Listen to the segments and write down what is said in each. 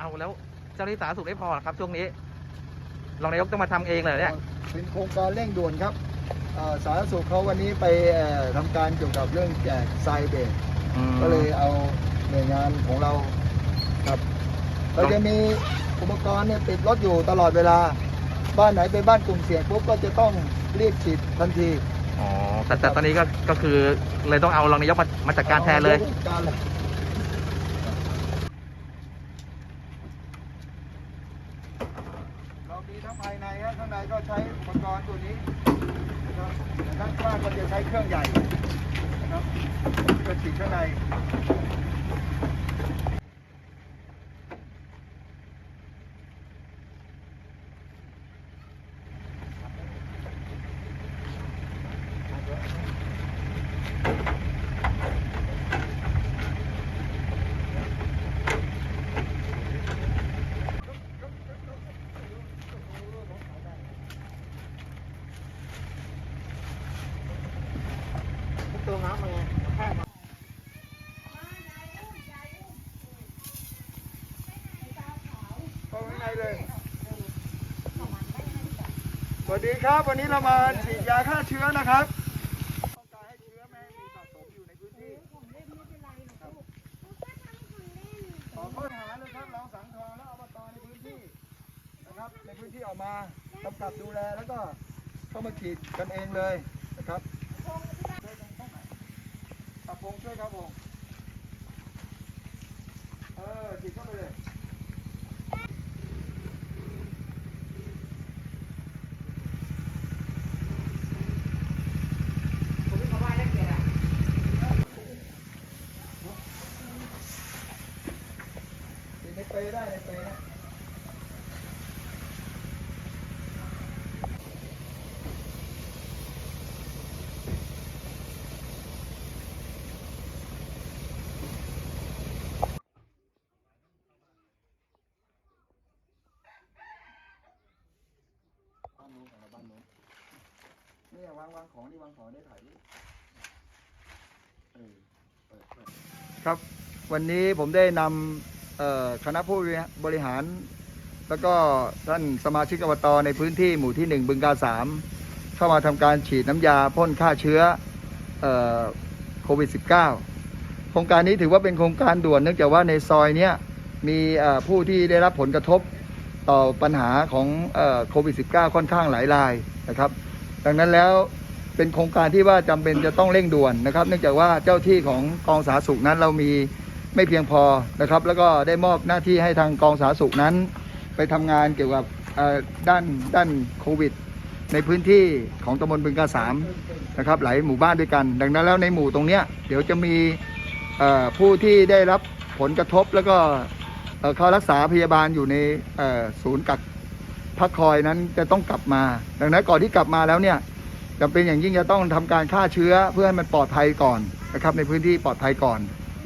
เอาแล้วเจ้าหน้าที่สาธารณสุขได้พอเหรอครับช่วงนี้รองนายกต้องมาทำเองเลยเหรอเนี่ยเป็นโครงการเร่งด่วนครับเอ่อสาธารณสุขเขาวันนี้ไปเอ่อทำการเกี่ยวกับเรื่องแจกทรายเบรกอืม ก็เลยเอาหน่วยงานของเราครับเราจะมีอุปกรณ์เนี่ยติดรถอยู่ตลอดเวลา บ้านไหนเป็นบ้านกลุ่มเสี่ยงปุ๊บก็จะต้องรีบฉีดทันทีอ๋อแต่แต่ตอนนี้ก็ก็คือเลยต้องเอารองนายกมามาจัดการแทนเลย อาจัดการเลยเรามี ทั้งภายในครับข้างในก็ใช้อุปกรณ์ตัวนี้นะครับแต่ด้านข้างก็จะใช้เครื่องใหญ่นะครับก็ฉีดข้างใน ตัวน้ำมาไงสวัสดีครับ วันนี้เรามาฉีดยาฆ่าเชื้อนะครับต้องการให้เชื้อไม่มีสะสมอยู่ในพื้นที่ขอค้นหาเลยครับเราสังทองและอบตในพื้นที่นะครับ ในพื้นที่ออกมากำกับดูแลแล้วก็เข้ามาฉีดกันเองเลยนะครับช่วยกันตรงไหน อะพงช่วยครับผมเออฉีดเข้าไปเลยในเปรย์ได้ในเปรย์นะบ้านนู้นของเราบ้านนู้น นี่วางวางของนี่วางของได้ถ่ายรูปเออเปิดเปิดครับ วันนี้ผมได้นำเอ่อคณะผู้บริหาร แล้วก็ท่านสมาชิกอบตในพื้นที่หมู่ที่หนึ่งบึงกาสามเข้ามาทำการฉีดน้ำยาพ่นฆ่าเชื้อเอ่อโควิด -19 โครงการนี้ถือว่าเป็นโครงการด่วนเนื่องจากว่าในซอยเนี้ยมีผู้ที่ได้รับผลกระทบต่อปัญหาของโควิด -19 ค่อนข้างหลายรายนะครับ ดังนั้นแล้วเป็นโครงการที่ว่าจำเป็นจะต้องเร่งด่วนนะครับ เนื่องจากว่าเจ้าที่ของกองสาธารณสุขนั้นเรามีไม่เพียงพอนะครับ แล้วก็ได้มอบหน้าที่ให้ทางกองสาธารณสุขนั้น ไปทำงานเกี่ยวกับด้านด้านโควิด ในพื้นที่ของตำบลบึงกาสามนะครับหลายหมู่บ้านด้วยกัน ดังนั้นแล้วในหมู่ตรงเนี้ยเดี๋ยวจะมีผู้ที่ได้รับผลกระทบแล้วก็เข้ารักษาพยาบาลอยู่ในศูนย์กัก พักคอยนั้นจะต้องกลับมา ดังนั้นก่อนที่กลับมาแล้วเนี่ยจำเป็นอย่างยิ่งจะต้องทำการฆ่าเชื้อเพื่อให้มันปลอดภัยก่อนนะครับ ในพื้นที่ปลอดภัยก่อน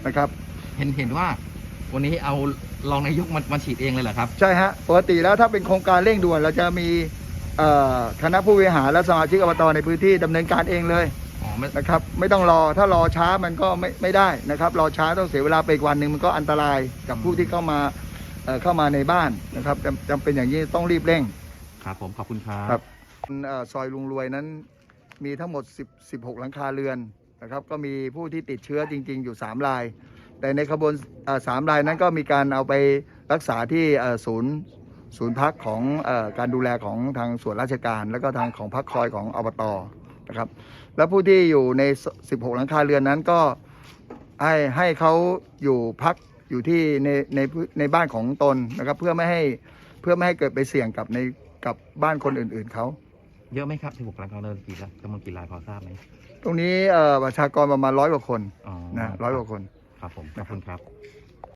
นะครับ เห็นเห็นว่าวันนี้เอารองนายกมามาฉีดเองเลยเหรอครับ ใช่ฮะปกติแล้วถ้าเป็นโครงการเร่งด่วนเราจะมีเอ่อคณะผู้บริหารและสมาชิกอบตในพื้นที่ดำเนินการเองเลยอ๋อไม่นะครับไม่ต้องรอถ้ารอช้ามันก็ไม่ไม่ได้นะครับ รอช้าต้องเสียเวลาไปอีกวันหนึ่งมันก็อันตรายกับผู้ที่เข้ามา เอ่อเข้ามาในบ้านนะครับจำจำเป็นอย่างนี้ต้องรีบเร่ง ครับผมขอบคุณครับครับเอ่อซอยลุงรวยนั้นมีทั้งหมด10 16 หลังคาเรือนนะครับ ก็มีผู้ที่ติดเชื้อจริง ๆ อยู่ 3 ราย แต่ในขบวนเอ่อสามรายนั้นก็มีการเอาไปรักษาที่เอ่อศูนย์ศูนย์พักของเออการดูแลของทางส่วนราชการ แล้วก็ทางของพักคอยของอบตนะครับ แล้วผู้ที่อยู่ใน 16 หลังคาเรือนนั้นก็ให้ให้เขาอยู่พัก อยู่ที่ในในพื้นในบ้านของตนนะครับ เพื่อไม่ให้เพื่อไม่ให้เกิดไปเสี่ยงกับในกับบ้านคนอื่น ๆเขาเยอะไหมครับที่บุกหลังเขาเดินกี่ละจำนวนกี่รายพอทราบไหมตรงนี้เอ่อประชากรประมาณร้อยกว่าคนอ๋อนะร้อยกว่าคนครับผมขอบคุณครับค